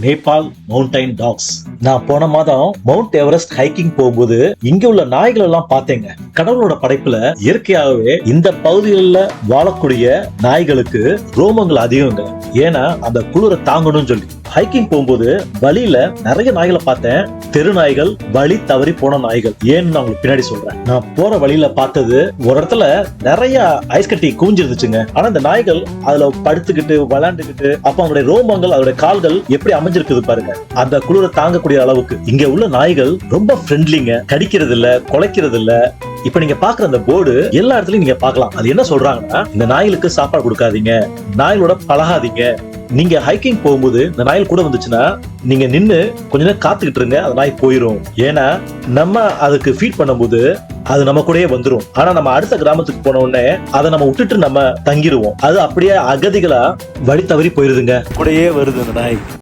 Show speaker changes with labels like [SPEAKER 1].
[SPEAKER 1] Nepal mountain tax நான் போன மாதம் மவுண்ட் எவரெஸ்ட் ஹைக்கிங் போகும்போது இங்க உள்ள நாய்கள் எல்லாம் பார்த்தேங்க. கடவுளோட படைப்புல இயற்கையாகவே இந்த பகுதிகளில் வாழக்கூடிய நாய்களுக்கு ரோமங்கள் அதிகங்க. ஏன்னா அந்த குளிரை தாங்கணும்னு சொல்லி. ஹைக்கிங் போகும்போது வழியில நிறைய நாய்களை பார்த்தேன். தெரு நாய்கள் வழி தவறி போன நாய்கள். ஏன்னு நான் உங்களுக்கு பின்னாடி சொல்றேன். நான் போற வழியில பார்த்தது ஒரு இடத்துல நிறைய ஐஸ் கட்டி குவிஞ்சிருந்துச்சுங்க. ஆனா இந்த நாய்கள் அதுல படுத்துக்கிட்டு விளையாண்டுக்கிட்டு அப்ப அவங்களுடைய ரோமங்கள் அதோட கால்கள் எப்படி அமைஞ்சிருக்குது பாருங்க. அந்த குளிரை தாங்கக்கூடிய அளவுக்கு. இங்க உள்ள நாய்கள் ரொம்ப ஃப்ரெண்ட்லிங்க கடிக்கிறது இல்ல குலைக்கிறது இல்ல இப்ப நீங்க பாக்குற அந்த போர்டு எல்லா இடத்துலயும் நீங்க பார்க்கலாம். அது என்ன சொல்றாங்கன்னா இந்த நாய்களுக்கு சாப்பாடு கொடுக்காதீங்க. நாய்களோட பழகாதீங்க. நீங்க ஹைக்கிங் போகும்போது இந்த நாயில் கூட வந்துச்சுன்னா நீங்க நின்று கொஞ்ச நேரம் காத்துக்கிட்டு இருங்க அந்த நாய் போயிடும் ஏன்னா நம்ம அதுக்கு ஃபீட் பண்ணும்போது அது நம்ம கூடயே வந்துடும் ஆனா நம்ம அடுத்த கிராமத்துக்கு போன உடனே அதை நம்ம விட்டுட்டு நம்ம தங்கிடுவோம் அது அப்படியே அகதிகளா வழி தவறி போயிருதுங்க. கூடயே வருது அந்த நாய்.